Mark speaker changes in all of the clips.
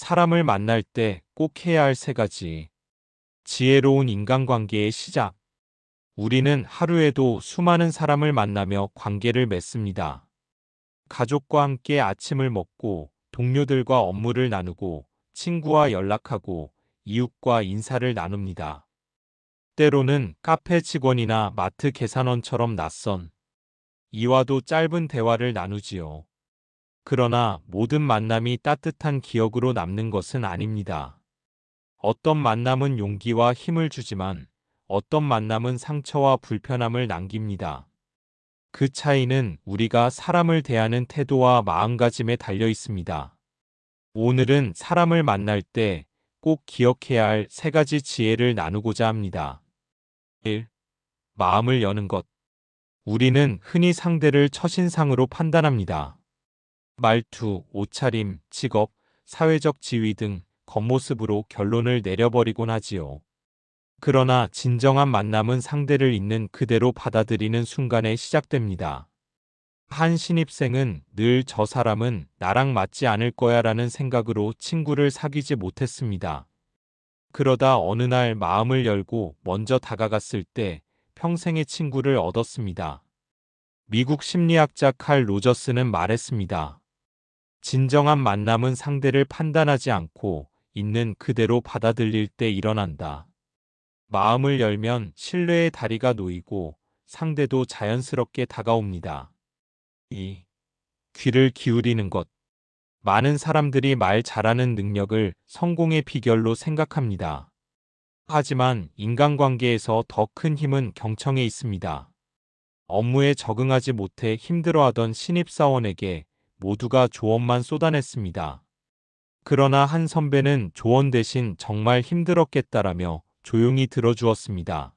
Speaker 1: 사람을 만날 때 꼭 해야 할 세 가지. 지혜로운 인간관계의 시작. 우리는 하루에도 수많은 사람을 만나며 관계를 맺습니다. 가족과 함께 아침을 먹고, 동료들과 업무를 나누고, 친구와 연락하고, 이웃과 인사를 나눕니다. 때로는 카페 직원이나 마트 계산원처럼 낯선 이와도 짧은 대화를 나누지요. 그러나 모든 만남이 따뜻한 기억으로 남는 것은 아닙니다. 어떤 만남은 용기와 힘을 주지만 어떤 만남은 상처와 불편함을 남깁니다. 그 차이는 우리가 사람을 대하는 태도와 마음가짐에 달려 있습니다. 오늘은 사람을 만날 때 꼭 기억해야 할 세 가지 지혜를 나누고자 합니다. 1. 마음을 여는 것. 우리는 흔히 상대를 첫인상으로 판단합니다. 말투, 옷차림, 직업, 사회적 지위 등 겉모습으로 결론을 내려버리곤 하지요. 그러나 진정한 만남은 상대를 있는 그대로 받아들이는 순간에 시작됩니다. 한 신입생은 늘 저 사람은 나랑 맞지 않을 거야 라는 생각으로 친구를 사귀지 못했습니다. 그러다 어느 날 마음을 열고 먼저 다가갔을 때 평생의 친구를 얻었습니다. 미국 심리학자 칼 로저스는 말했습니다. 진정한 만남은 상대를 판단하지 않고 있는 그대로 받아들일 때 일어난다. 마음을 열면 신뢰의 다리가 놓이고 상대도 자연스럽게 다가옵니다. 2. 귀를 기울이는 것. 많은 사람들이 말 잘하는 능력을 성공의 비결로 생각합니다. 하지만 인간관계에서 더 큰 힘은 경청에 있습니다. 업무에 적응하지 못해 힘들어하던 신입사원에게 모두가 조언만 쏟아냈습니다. 그러나 한 선배는 조언 대신 정말 힘들었겠다라며 조용히 들어주었습니다.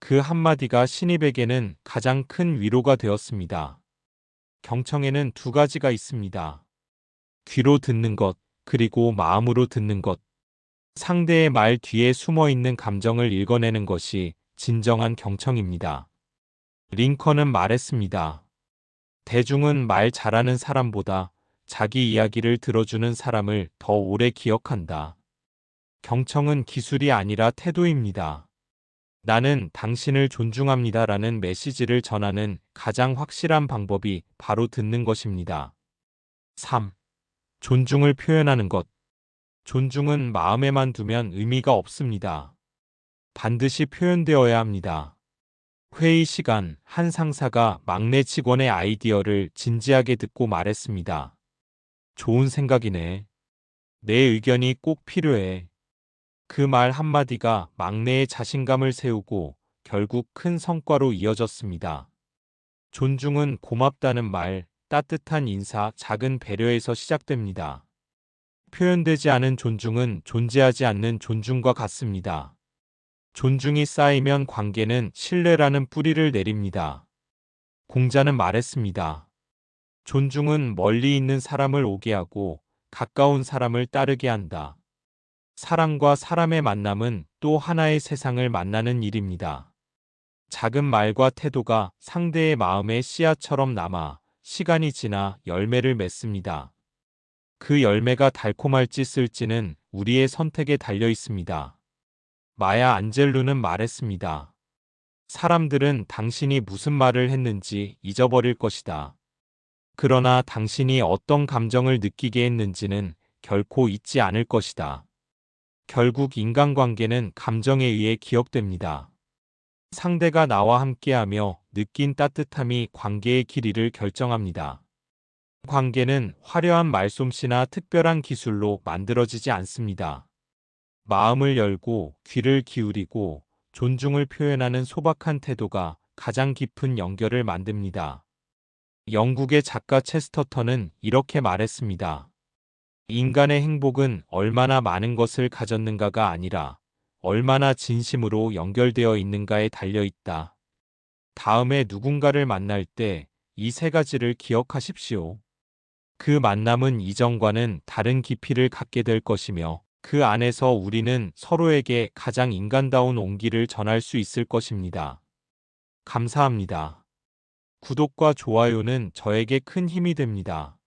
Speaker 1: 그 한마디가 신입에게는 가장 큰 위로가 되었습니다. 경청에는 두 가지가 있습니다. 귀로 듣는 것, 그리고 마음으로 듣는 것. 상대의 말 뒤에 숨어 있는 감정을 읽어내는 것이 진정한 경청입니다. 링컨은 말했습니다. 대중은 말 잘하는 사람보다 자기 이야기를 들어주는 사람을 더 오래 기억한다. 경청은 기술이 아니라 태도입니다. 나는 당신을 존중합니다 라는 메시지를 전하는 가장 확실한 방법이 바로 듣는 것입니다. 3. 존중을 표현하는 것. 존중은 마음에만 두면 의미가 없습니다. 반드시 표현되어야 합니다. 회의 시간 한 상사가 막내 직원의 아이디어를 진지하게 듣고 말했습니다. 좋은 생각이네. 내 의견이 꼭 필요해. 그 말 한마디가 막내의 자신감을 세우고 결국 큰 성과로 이어졌습니다. 존중은 고맙다는 말, 따뜻한 인사, 작은 배려에서 시작됩니다. 표현되지 않은 존중은 존재하지 않는 존중과 같습니다. 존중이 쌓이면 관계는 신뢰라는 뿌리를 내립니다. 공자는 말했습니다. 존중은 멀리 있는 사람을 오게 하고 가까운 사람을 따르게 한다. 사람과 사람의 만남은 또 하나의 세상을 만나는 일입니다. 작은 말과 태도가 상대의 마음의 씨앗처럼 남아 시간이 지나 열매를 맺습니다. 그 열매가 달콤할지 쓸지는 우리의 선택에 달려 있습니다. 마야 안젤루는 말했습니다. 사람들은 당신이 무슨 말을 했는지 잊어버릴 것이다. 그러나 당신이 어떤 감정을 느끼게 했는지는 결코 잊지 않을 것이다. 결국 인간관계는 감정에 의해 기억됩니다. 상대가 나와 함께하며 느낀 따뜻함이 관계의 길이를 결정합니다. 관계는 화려한 말솜씨나 특별한 기술로 만들어지지 않습니다. 마음을 열고 귀를 기울이고 존중을 표현하는 소박한 태도가 가장 깊은 연결을 만듭니다. 영국의 작가 체스터턴은 이렇게 말했습니다. 인간의 행복은 얼마나 많은 것을 가졌는가가 아니라 얼마나 진심으로 연결되어 있는가에 달려 있다. 다음에 누군가를 만날 때 이 세 가지를 기억하십시오. 그 만남은 이전과는 다른 깊이를 갖게 될 것이며 그 안에서 우리는 서로에게 가장 인간다운 온기를 전할 수 있을 것입니다. 감사합니다. 구독과 좋아요는 저에게 큰 힘이 됩니다.